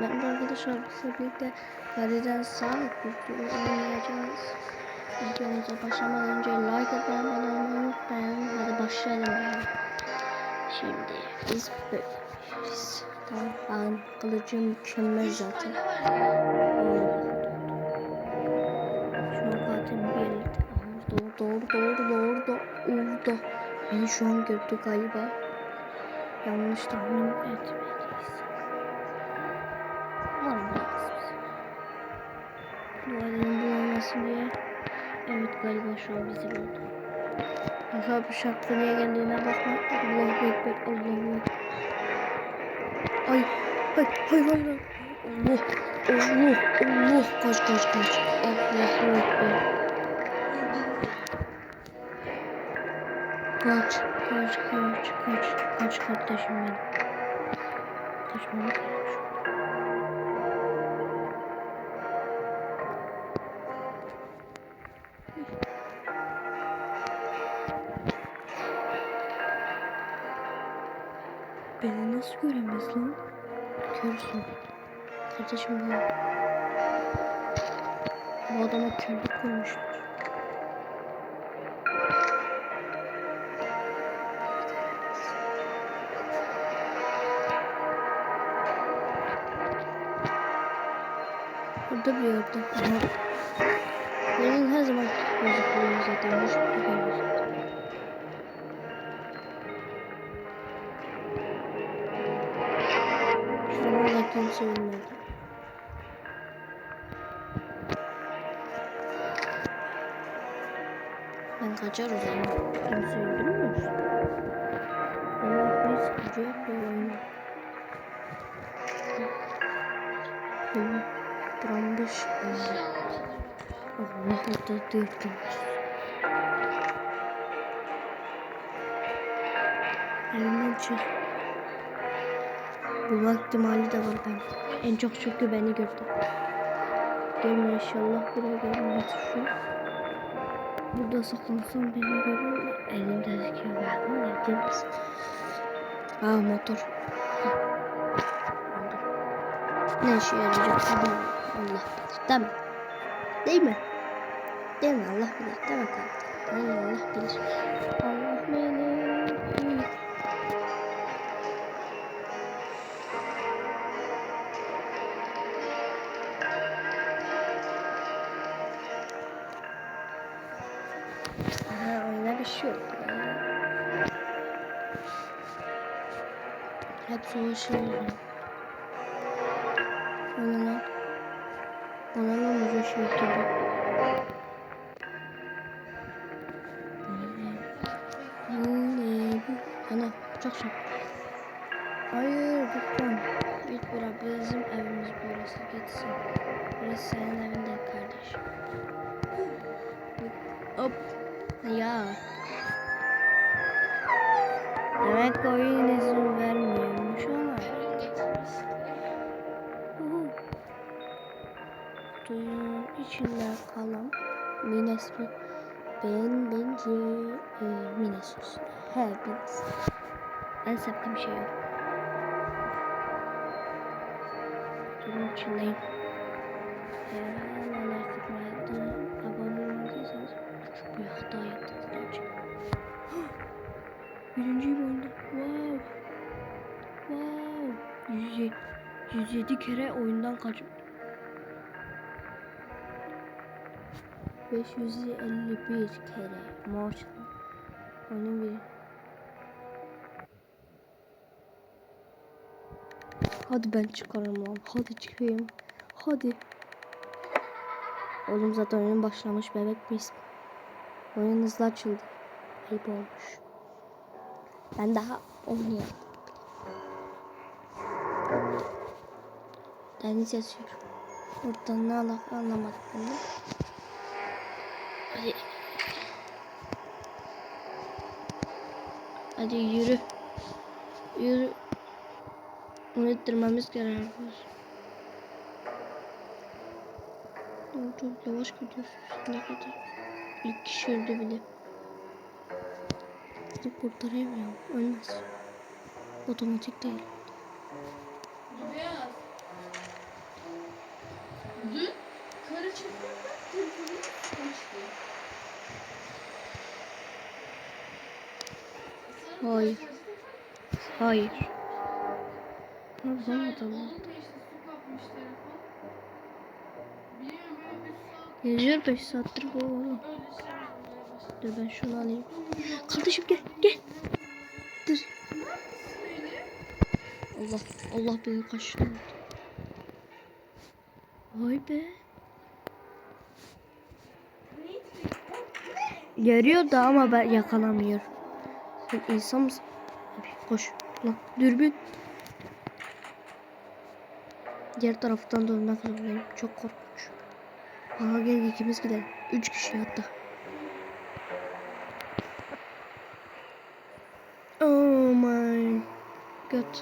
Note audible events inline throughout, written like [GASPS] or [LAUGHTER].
Ben de arkadaşlar bizle birlikte Kaleden sağlık videoyu oynayacağız. Videomuza başlamadan önce like atmayı olmayı unutmayın. Hadi başlayalım yani. Şimdi biz böyleyiz. Tamam ben kılıcım mükemmel zaten. Şu an katil bir Doğru doğru doğru doğru da orada. Beni şu an gördü galiba. Yanlış tahmin etmeliyiz. Dua edelim bulamazsın diye. Evet galiba şu an bizi buldu. Aha bu şarkı niye geldiğine bakma. Allahu Ekber, Allahu Ekber. Ay, ay, hay hay hay. Allah, Allah, Allah. Kaç, kaç, kaç. Allahu Ekber. Kaç, kaç, kaç, kaç, kaç kardeşim benim. Kaçmamı nasıl lan? Körsün. Kardeşim bu. Bu adama körlük koymuşlar. Burada bir yerde. Benim her zaman gözüküyor zaten. Boş bir kimse ölmedi. Ben kaçar o zaman. Kimse öldürmüyor. Ama biz gücü bir oyun. Benim Brambiş. Allah orada dövdüm. Elimden çık. Bulma ihtimali de var ben. En çok çünkü beni gördü. Gelme inşallah buraya gelmez şu. Burada saklansam beni görür. Elimde ben. Ne yapacağız? Aa motor. Ne işe yarayacak. Allah bilir. Değil mi? Değil mi? Değil mi? Allah bilir. Değil mi? Değil? Allah bilir. Allah bilir. Şey. Ona lan. Ona lan ne bu? Ana çok çok. Hayır lütfen. Git bura bizim evimiz burası gitsin. Burası senin evin değil kardeşim. Hop. Ya. Demek oyun izin Mines'in ben bence e, Minesus. He Mines. En sevdiğim şey o. Suyun içindeyim. Eğer neler sıkmaydı abone olmadıysanız çok büyük hata yaptınız gerçekten. [GASPS] Birinciyim oyunda. Wow. Wow. 107, 107 kere oyundan kaçım. 551 kere maçta. Oyunun bir. Hadi ben çıkarım lan. Hadi çıkayım. Hadi. Oğlum zaten oyun başlamış bebek miyiz? Oyun hızlı açıldı. Ayıp olmuş. Ben daha oynayamadım. Deniz yazıyor. Oradan ne alaka anlamadım ben de. Hadi. Hadi yürü. Yürü. Onu ettirmemiz gerekiyor. Oğlum Çok yavaş gidiyorsun. Ne kadar. İlk kişi öldü bile. Kurtarayım ya. Ölmez. Otomatik değil. Biliyorum böyle 3 saat Yazıyor 5 saattir bu oğlum. Dur ben şunu alayım. Kardeşim gel gel. Dur. Allah Allah beni kaçtı. Vay be. Görüyor da ama ben yakalamıyor. Sen insan mısın? Abi koş. Lan dürbün. Diğer taraftan dönmek zorundayım. Çok korkunç. Aha gel ikimiz gidelim. Üç kişi hatta. Oh my god.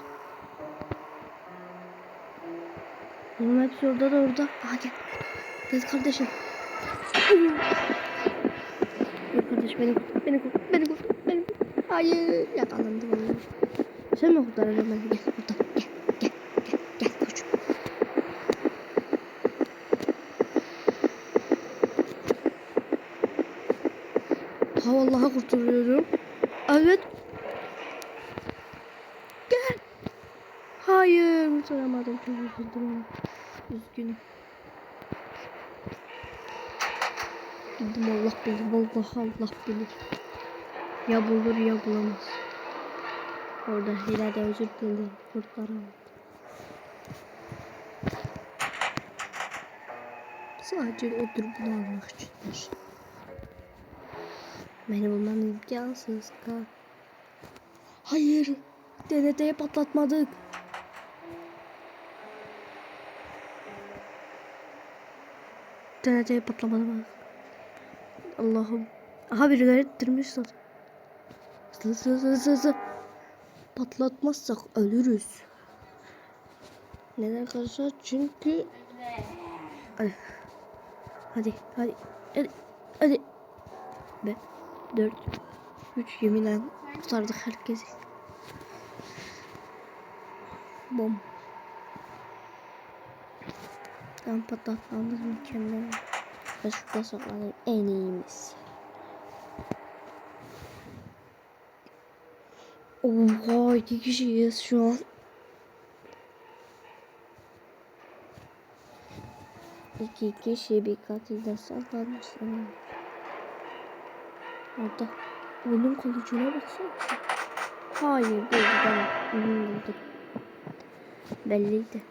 Oğlum hepsi orada da orada. Aha gel. Gel kardeşim. Yok kardeş beni kurt, beni kurt, beni kurt. Hayır. Yakalandım oğlum. Sen mi kurtaracaksın beni? Gel buradan. Gel, gel, gel, gel koçum. Ha vallahi kurtarıyorum. Evet. Gel. Hayır kurtaramadım. Çok üzüldüm. Üzgünüm. Gittim Allah bilir. Vallahi Allah bilir. Ya bulur ya bulamaz. Orada Hilal'de özür dilerim. Kurtaramadım. Sadece o bunu almak içindir. Beni bulmam imkansız. Ka. Hayır. TNT'ye patlatmadık. TNT'ye patlamadı bak. Allah'ım. Aha birileri ettirmiş zaten. Hızlı. Patlatmazsak ölürüz. Neden arkadaşlar? Çünkü... Hadi. Hadi. Hadi. Hadi. Hadi. Be. Dört. Üç yeminle kurtardık herkesi. Bom. Tam patlatmamız mükemmel. Ve şurada saklanayım. En iyimiz. Oha iki kişiyiz şu an. İki kişi bir katilde saklanmış sanırım. Orada. Onun kılıcına baksana. Hayır değil tamam. Onu bulduk. Belliydi.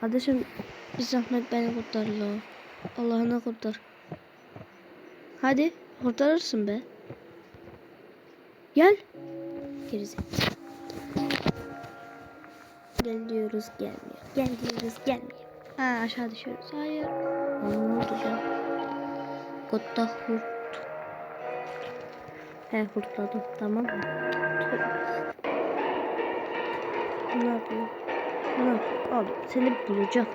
Kardeşim bir zahmet beni kurtar la. Allah'ına kurtar. Hadi kurtarırsın be. Gel. Gerizekalı. Gel gelmiyor. Gel diyoruz gelmiyor. Ha aşağı düşüyoruz. Hayır. Ne oldu canım? Kotta hurt. He hurtladım tamam mı? Ne yapıyor? Ne yapıyor? Abi seni bulacağım.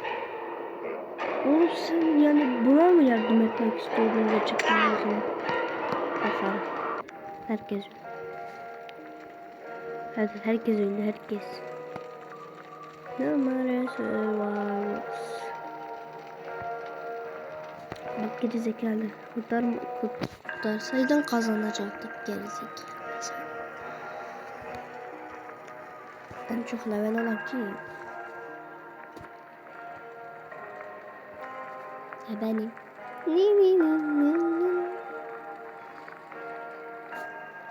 Oğlum sen yani buna mı yardım etmek istiyordun gerçekten o zaman? Bakalım. Herkes Herkes, herkes öldü herkes. Numarası var. Bak geri zekalı. Kurtar? Kurtarsaydın kazanacaktık geri zekalı. En çok level kim? Ya benim. Ni ni ni ni ni.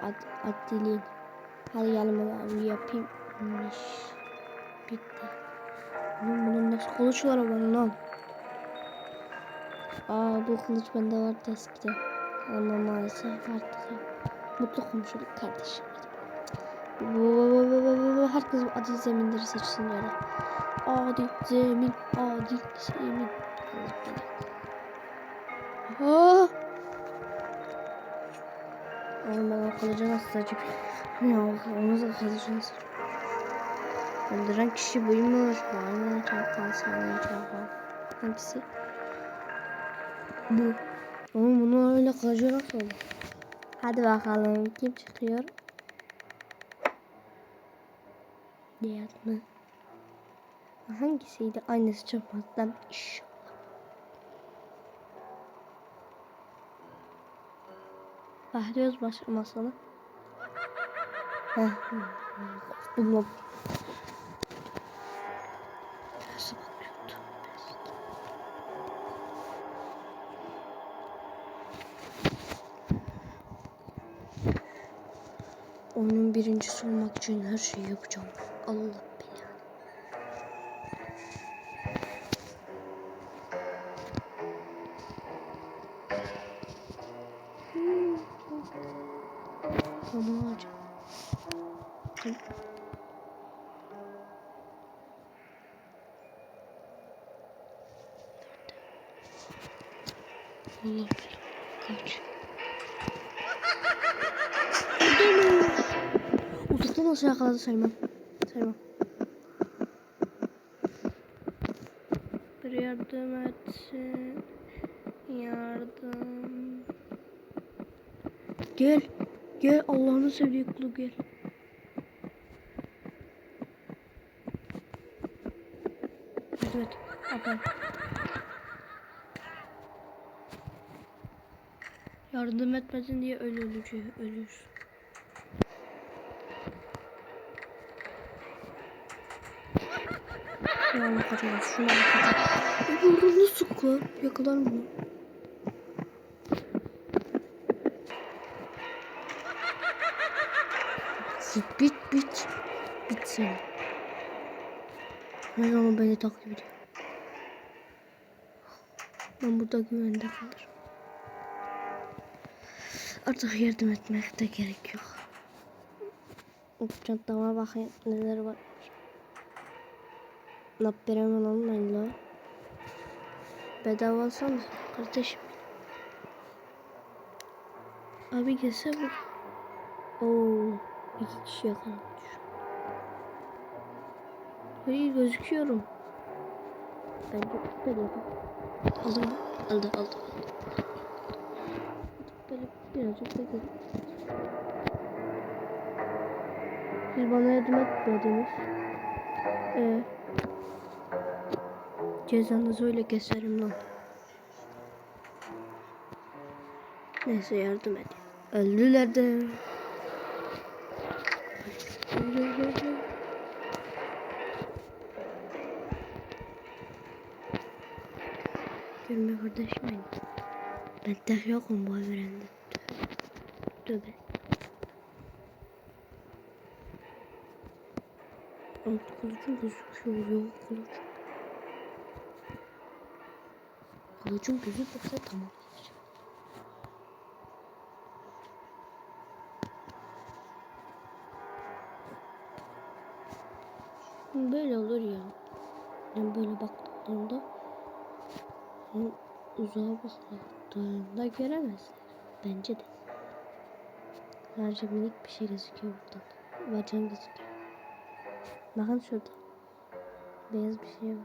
Ad, ad dilin. Hadi bunu bir yapayım. Miş. Bitti. Oğlum bunun nasıl kılıçları var lan? Aa bu kılıç bende vardı eskiden. Ama maalesef artık. Mutlu komşuluk kardeşim. Herkes adil zeminleri seçsin böyle. Adil zemin, adil zemin. Allah. Aa! Oğlum ben o kılıcı nasıl seçip ya onu da kılıcı nasıl Öldüren kişi buymuş. Vay be çarpar sana çarpar. Hangisi? Bu. Oğlum bunu öyle kılıcı nasıl olur? Hadi bakalım kim çıkıyor? Nihat mı? Hangisiydi? Aynısı çıkmadan inşallah. Başlıyoruz başlamasına. Heh. Bulmam. Oyunun birincisi olmak için her şeyi yapacağım. Allah belanı. Ama hocam. Allah. Kaç. Uzaktan nasıl yakaladı saymam. Saymam. Yardım etsin. Yardım. Gel. Gel Allah'ını sevdiği kulu gel. Yardım et. Aferin. Yardım etmedin diye öl ölücü ölür. Şuna bakacağız. Şuna bakacağız. Burada nasıl sıkı? Yakalar mı? Bit bit bit. Bit sen. Her zaman beni takip ediyor. Ben burada güvende kalırım. Artık yardım etmek de gerek yok. Hop çantama bakayım neler var. Napber hemen almayın la. Bedava alsana kardeşim. Abi gelse bu. Oo, iki kişi yakalanmış. Hayır gözüküyorum. Bence böyle yapalım. Aldı mı? Aldı aldı. aldı. Böyle birazcık bekledim. Siz bana yardım etmediniz. Ee, cezanızı öyle keserim lan. Neyse yardım edin. Öldüler de. Görme kardeşim benim. Ben de yokum bu evrende. Tövbe. Alt kılıcım gözüküyor. Yok kılıç. Kılıcım gözükürse tamam. Böyle olur ya. Ben böyle baktığımda yani uzağa baktığında göremezler. Bence de. Sadece minik bir şey gözüküyor buradan. Bacağım gözüküyor. Bakın şurada. Beyaz bir şey var.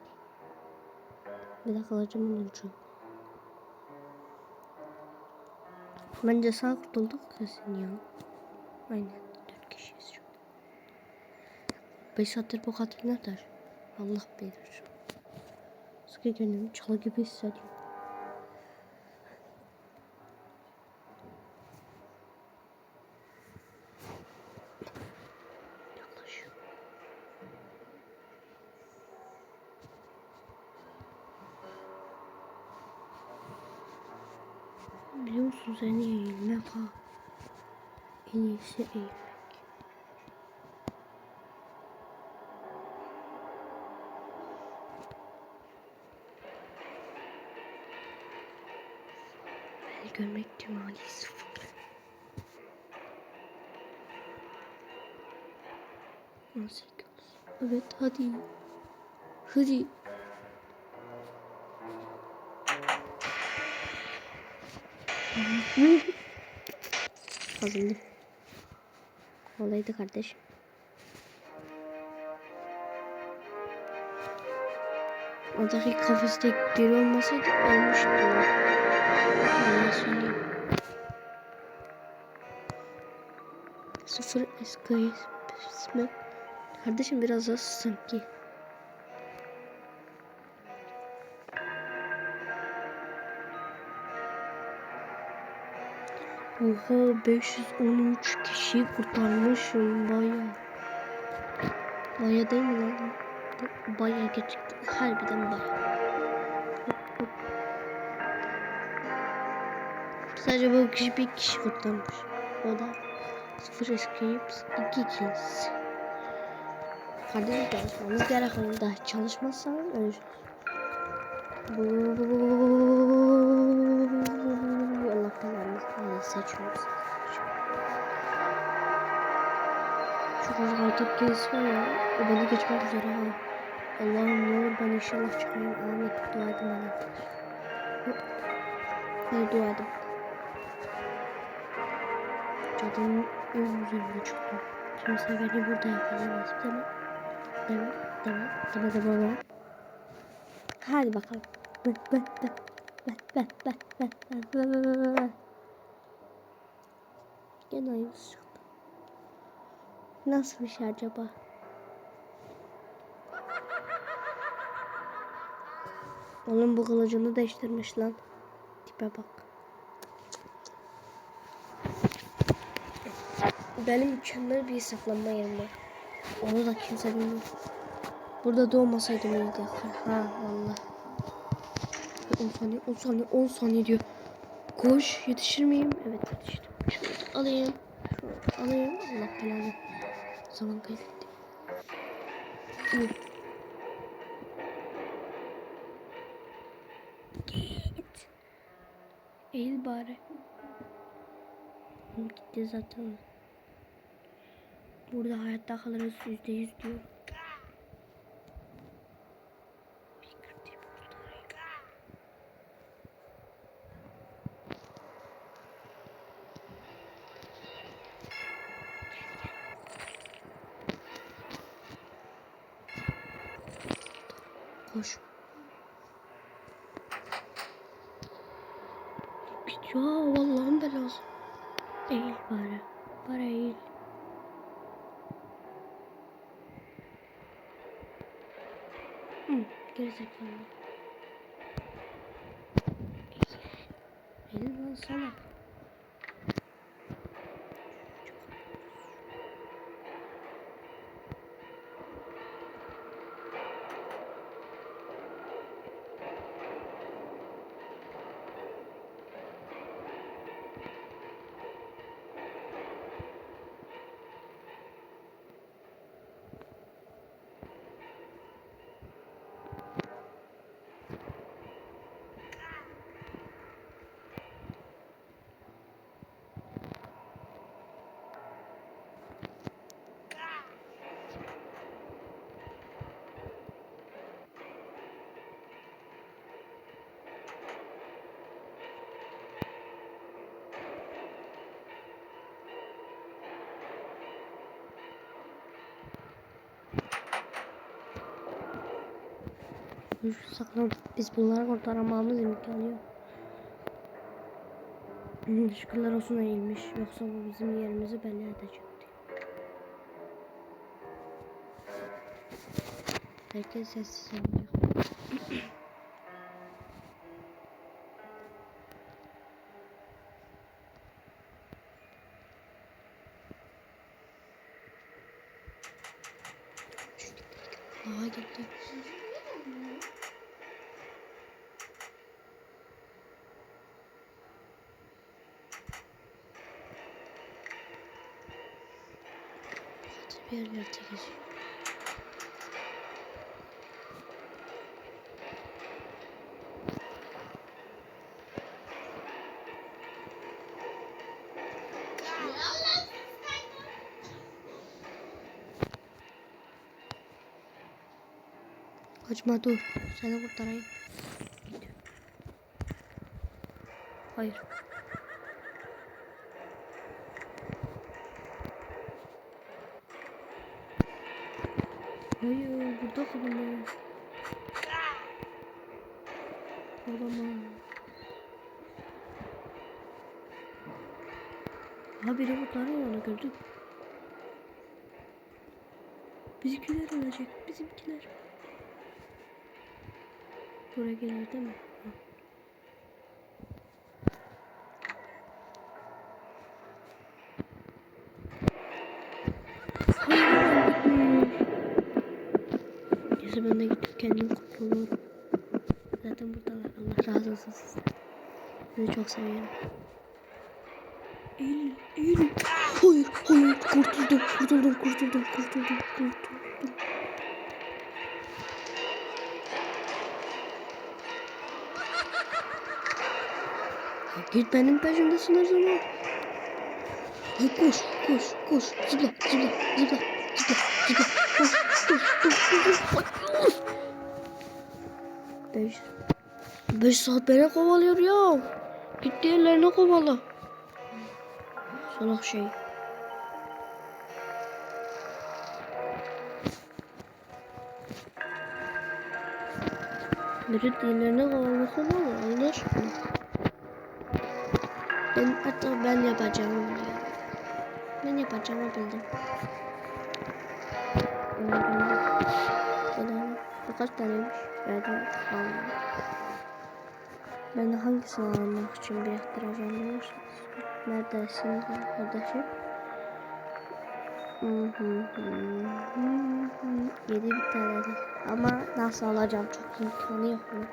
Bir dakika alacağım ucu. Bence sağ kurtulduk kesin ya. Aynen. Dört kişiyiz şu an. Beş saattir bu katil neler? Allah bilir. Sıkı kendimi çalı gibi hissediyorum. Evet hadi. Hadi. Kazandım. Olaydı kardeşim. Oradaki kafeste biri olmasaydı ölmüştüm. Öyle. Sıfır eski ismi. Kardeşim biraz daha sussam ki. Oha 513 kişiyi kurtarmışım baya. Baya değil mi lan? Baya gerçekten harbiden baya. Sadece bu kişi bir kişi kurtarmış. O da sıfır escape iki kills. Hadi çalışmamız gerek onda. Çalışmazsan öleceğiz. Allah belanı seçiyoruz. Şu çocuk artık var ya. O beni geçmek üzere ha. Allah'ım ne olur ben inşallah çıkayım. Ahmet dua edin bana. Hayır dua edin. Cadının ön üzerine çıktım. Kimse beni burada yakalayamaz değil? Mi? Değil mi? Değil mi? Hadi bakalım. Bı, bı, bı, bı, bı, bı, bı, bı, bı, bı, bı. Gene ayımız çıktı. Nasıl şey acaba? Onun bu kılıcını değiştirmiş lan. Tipe bak. Benim mükemmel bir saklanma yerim var. Onu da kimse bilmiyor. Burada doğmasaydım iyiydi. Ha valla. 10 saniye 10 saniye 10 saniye diyor. Koş yetişir miyim? Evet yetiştim. Şunu alayım. Şunu alayım. Allah belanı. Zaman kaybettim. Hı. Git. Eğil bari. Gitti zaten. Burada hayatta kalırız yüzde yüz lima. Saklan. Biz bunları kurtaramamız imkanı yok. Hı, Şükürler olsun eğilmiş. Yoksa bu bizim yerimizi belli edecekti. Herkes sessiz oluyor. Bir yerlerde geziyor. Kaçma dur. Seni kurtarayım. Hayır. Olamaz. Olamaz. Aha biri mutları yana gördüm. Bizimkiler ölecek. Bizimkiler. Buraya gelir değil mi? Neyse ben de gidip kendim kurtulurum. Zaten buradalar. Allah razı olsun sizden. Sizi çok seviyorum. Eğilin, eğilin. Hayır, hayır. Kurtuldum, kurtuldum, kurtuldum, kurtuldum, kurtuldum. Git benim peşimdesin her zaman. Koş, koş, koş. Zıpla, zıpla, zıpla, Beş. Beş saat beni kovalıyor ya. Git diğerlerini kovala. Salak şey. Biri diğerlerine kovalasa ne olur Allah aşkına. Ben hatta ben yapacağımı biliyorum. Ben yapacağımı bildim. Kaç taneymiş? Verdim aldım. Ben de hangisini almak için biriktireceğim biliyorsunuz. Neredesin kardeşim? Yedi bir tane ama nasıl alacağım çok imkanı yok. bunun.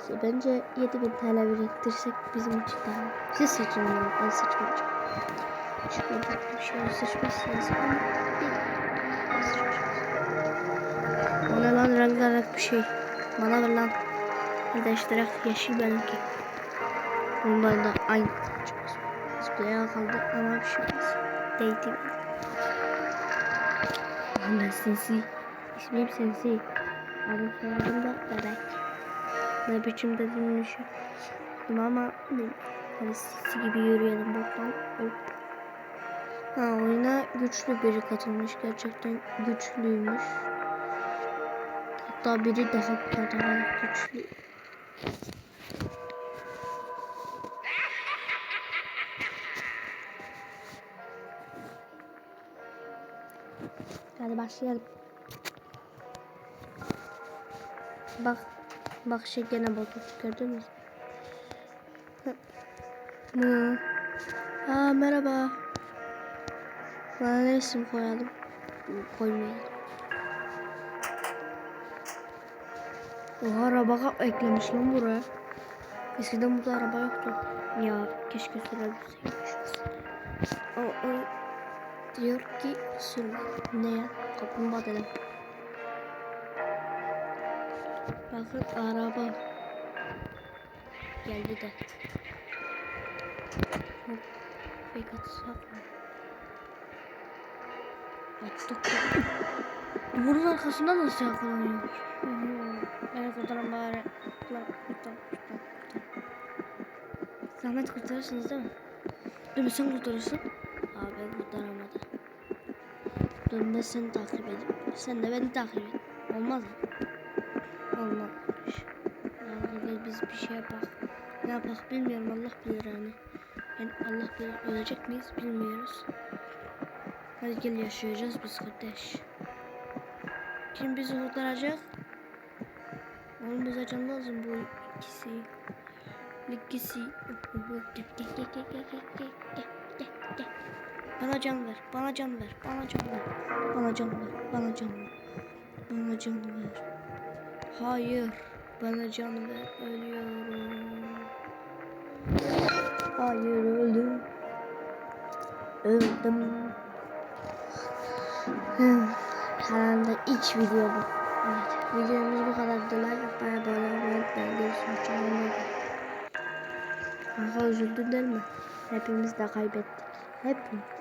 İşte Bence 7000 TL biriktirsek bizim için daha. Siz seçin ben seçmeyeceğim. Şöyle bir şey seçmezsiniz ama bir seçeceğiz. O ne lan rengarenk bir şey. Bana ver lan. Değiştirek yeşil benimki. Bundan da aynı. Zıplaya kaldı ama bir şey olmaz. Değdi. Lan ben Sensi. İsmim Sensi. Adım soyadım da Bebek. Ne biçim dediğini düşündüm ama ne hani sisi gibi yürüyelim buradan. Hop. Ha oyuna güçlü biri katılmış. Gerçekten güçlüymüş. Hatta biri daha kadar güçlü. Hadi başlayalım. Bak. Bak şey gene bozuldu. Gördün mü? Aa merhaba. Bana ne isim koyalım? Koymayalım. Oha araba kap eklemiş lan buraya. Eskiden burada araba yoktu. Ya keşke sürebilseymişiz. O, o diyor ki sürme. Ne ya? Kaplumbağa dedim. Bakın araba geldi de. Hop. Fake atsak mı? Attık da. [LAUGHS] Duvarın arkasından nasıl yakalanıyor? Beni kurtarın bari. Kurtar, kurtar, kurtar, kurtar. Zahmet kurtarırsınız değil mi? Dur sen kurtarırsın. Abi ben kurtaramadım. Dur ben seni takip edeyim. Sen de beni takip et. Olmaz mı? Olmazmış. Yani biz bir şey yapak. Ne yapak bilmiyorum Allah bilir yani. Yani Allah bilir ölecek miyiz bilmiyoruz. Hadi gel yaşayacağız biz kardeş. Kim bizi kurtaracak? Onu bozacağım lazım bu ikisi. İkisi. Bana can ver, bana can ver, bana can ver, bana can ver, bana can ver, bana can ver. Hayır, bana can ver, ölüyorum. Hayır, öldüm. Öldüm. Hmm. Kanalda ilk video bu. Evet, videomuz bu kadar. Like atmayı, abone olmayı unutmayın. Görüşürüz. Hoşçakalın. Kanka üzüldün değil mi? Hepimiz de kaybettik. Hepimiz.